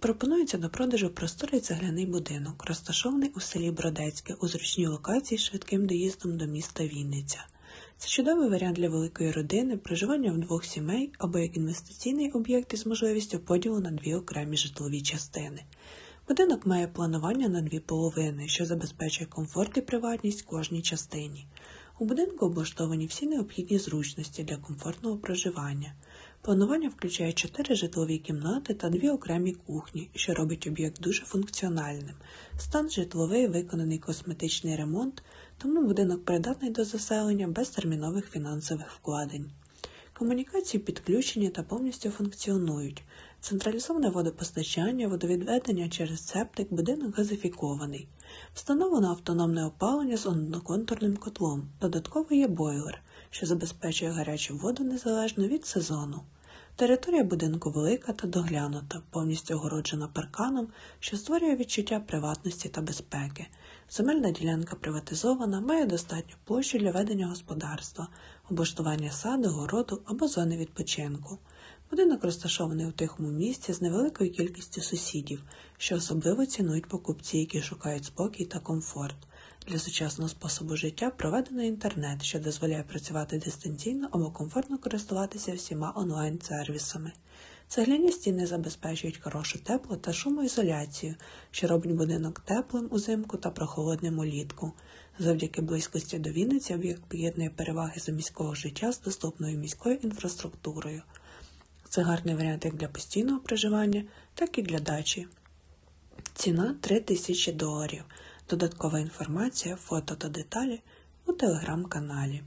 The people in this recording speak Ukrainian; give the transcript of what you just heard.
Пропонується до продажу просторий цегляний будинок, розташований у селі Бродецьке у зручній локації з швидким доїздом до міста Вінниця. Це чудовий варіант для великої родини, проживання в двох сімей або як інвестиційний об'єкт із можливістю поділу на дві окремі житлові частини. Будинок має планування на дві половини, що забезпечує комфорт і приватність кожній частині. У будинку облаштовані всі необхідні зручності для комфортного проживання. Планування включає чотири житлові кімнати та дві окремі кухні, що робить об'єкт дуже функціональним. Стан житловий виконаний косметичний ремонт, тому будинок придатний до заселення без термінових фінансових вкладень. Комунікації підключені та повністю функціонують. Централізоване водопостачання, водовідведення через септик, будинок газифікований. Встановлено автономне опалення з одноконтурним котлом. Додатково є бойлер, що забезпечує гарячу воду незалежно від сезону. Територія будинку велика та доглянута, повністю огороджена парканом, що створює відчуття приватності та безпеки. Земельна ділянка приватизована, має достатню площу для ведення господарства, облаштування саду, городу або зони відпочинку. Будинок розташований у тихому місці з невеликою кількістю сусідів, що особливо цінують покупці, які шукають спокій та комфорт. Для сучасного способу життя проведено інтернет, що дозволяє працювати дистанційно або комфортно користуватися всіма онлайн-сервісами. Цегляні стіни забезпечують хорошу тепло та шумоізоляцію, що робить будинок теплим узимку та прохолодним улітку. Завдяки близькості до Вінниці об'єкт поєднує переваги за міського життя з доступною міською інфраструктурою. Це гарний варіант як для постійного проживання, так і для дачі. Ціна 3000 доларів. Додаткова інформація, фото та деталі у телеграм-каналі.